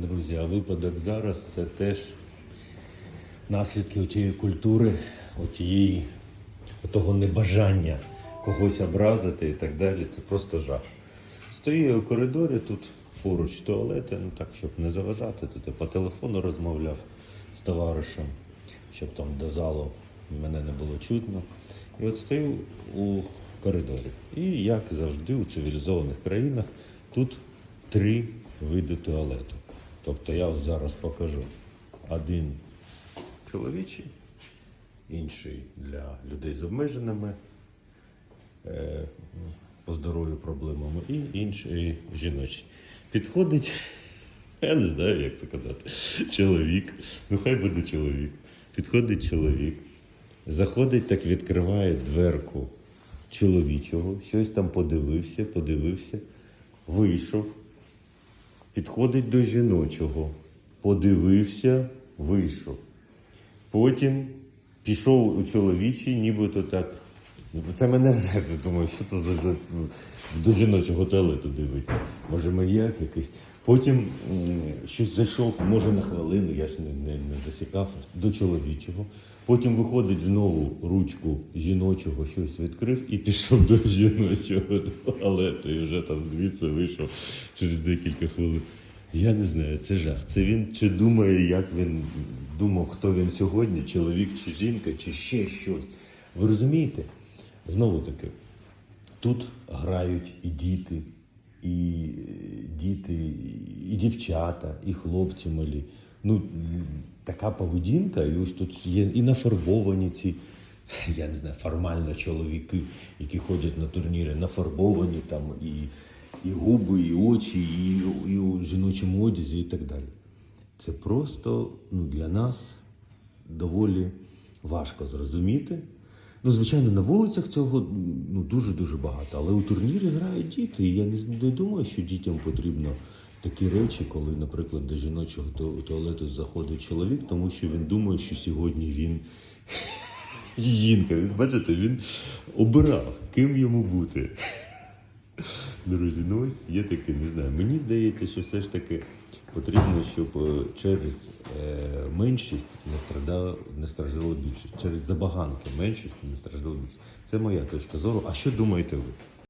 друзі, а випадок зараз це теж наслідки тієї культури, отієї, того небажання когось образити і так далі. Це просто жах. Стою у коридорі, тут поруч туалети, ну так, щоб не заважати, тут я по телефону розмовляв з товаришем, щоб там до залу мене не було чутно. І от стою у коридорі. І як завжди у цивілізованих країнах тут три види туалету. Тобто я зараз покажу один чоловічий, інший для людей з обмеженими е, по здоров'ю проблемами, і інший жіночий. Підходить, я не знаю, як це казати, чоловік, ну хай буде чоловік. Підходить чоловік, заходить, так відкриває дверку чоловічого, щось там подивився, подивився, вийшов, підходить до жіночого, подивився, вийшов. Потім пішов у чоловічий, нібито так. Це мене рже, думаю, що це за, до жіночого туалету дивиться. Може маяк якийсь. Потім щось зайшов, може на хвилину, я ж не, не, не засікав, до чоловічого. Потім виходить знову ручку жіночого, щось відкрив і пішов до жіночого туалету. І вже там звідси вийшов через декілька хвилин. Я не знаю, це жах. Це він чи думає, як він думав, хто він сьогодні, чоловік чи жінка, чи ще щось. Ви розумієте? Знову таки, тут грають і діти, і е, діти, і дівчата, і хлопці малі. Ну, така поведінка, і ось тут є і нафарбовані ці, я не знаю, формально чоловіки, які ходять на турніри, нафарбовані там і, і губи, і очі, і, і у жіночому одязі, і так далі. Це просто ну, для нас доволі важко зрозуміти. Ну, звичайно, на вулицях цього ну, дуже-дуже багато, але у турнірі грають діти. І я не, думаю, що дітям потрібно такі речі, коли, наприклад, до жіночого туалету заходить чоловік, тому що він думає, що сьогодні він жінка. Бачите, він обирав, ким йому бути. Друзі, ну ось є таке, не знаю. Мені здається, що все ж таки потрібно, щоб е, через е, меншість не страждала не страждало більшість. Через забаганки меншості не страждало більшість. Це моя точка зору. А що думаєте ви?